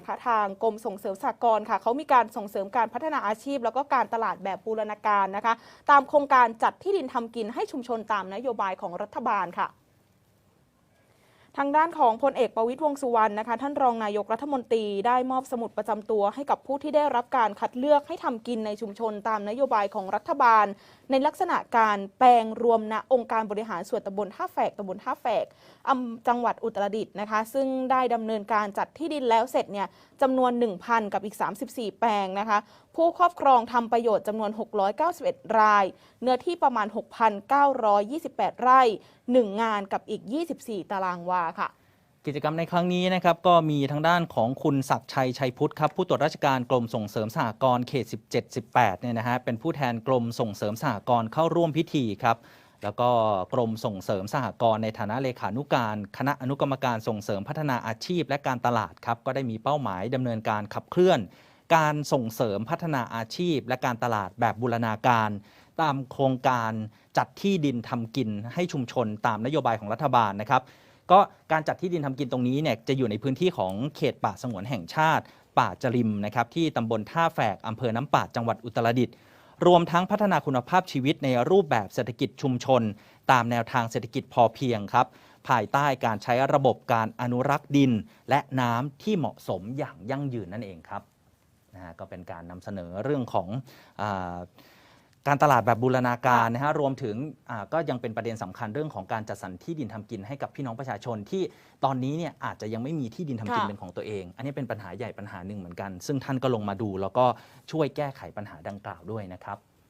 นะคะ ทางกรมส่งเสริมสหกรณ์ค่ะเขามีการส่งเสริมการพัฒนาอาชีพ แล้วก็การตลาดแบบบูรณาการนะคะ ตามโครงการจัดที่ดินทำกินให้ชุมชนตามนโยบายของรัฐบาลค่ะ ทางด้านของพลเอกประวิตยวงสุวรรณนะคะ ท่านรองนายกรัฐมนตรีได้มอบสมุดประจำตัวให้กับผู้ที่ได้รับการคัดเลือกให้ทำกินในชุมชนตามนโยบายของรัฐบาล ในลักษณะการแปลงรวมณองค์การบริหารส่วนตำบลท่าแฝกตำบลท่าแฝกอำจังหวัดอุตรดิตถ์นะคะ ซึ่งได้ดำเนินการจัดที่ดินแล้วเสร็จเนี่ยจำนวน 1,000 กับอีก 34 แปลงนะคะ ผู้ครอบครองทำประโยชน์จำนวน 691 ราย เนื้อที่ประมาณ 6,928 ไร่ 1 งานกับอีก 24 ตารางวาค่ะ กิจกรรมในครั้งนี้นะครับก็มีทางด้านของคุณศักดิ์ชัยชัยพุทธครับผู้ตรวจราชการกรมส่งเสริมสหกรณ์เขต 17 18 เนี่ยนะฮะเป็นผู้แทนกรมส่งเสริมสหกรณ์เข้าร่วมพิธีครับแล้วก็กรมส่งเสริมสหกรณ์ในฐานะเลขานุการ คณะอนุกรรมการส่งเสริมพัฒนาอาชีพและการตลาดครับ ก็ได้มีเป้าหมายดำเนินการขับเคลื่อน การส่งเสริมพัฒนาอาชีพ และการตลาดแบบบูรณาการ ตามโครงการจัดที่ดินทำกินให้ชุมชนตามนโยบายของรัฐบาลนะครับ ก็การจัดที่ดินทำกินตรงนี้เนี่ยจะอยู่ในพื้นที่ของเขตป่าสงวนแห่งชาติ ป่าจริมนะครับที่ตำบลท่าแฝกอำเภอน้ำปาดจังหวัดอุตรดิตถ์รวมทั้งพัฒนาคุณภาพชีวิตในรูปแบบเศรษฐกิจชุมชน ตามแนวทางเศรษฐกิจพอเพียงครับ ภายใต้การใช้ระบบการอนุรักษ์ดิน และน้ำที่เหมาะสมอย่างยั่งยืนนั่นเองครับ นะฮะก็เป็นการนำเสนอเรื่องของอาการตลาดแบบบูรณาการนะฮะรวมถึงอ่าก็ยังเป็นประเด็นสำคัญเรื่องของการจัดสรรที่ดินทำกินให้กับพี่น้องประชาชนที่ตอนนี้เนี่ยอาจจะยังไม่มีที่ดินทำกินค่ะ เป็นของตัวเอง อันนี้เป็นปัญหาใหญ่ปัญหาหนึ่งเหมือนกัน ซึ่งท่านก็ลงมาดู แล้วก็ช่วยแก้ไขปัญหาดังกล่าวด้วยนะครับ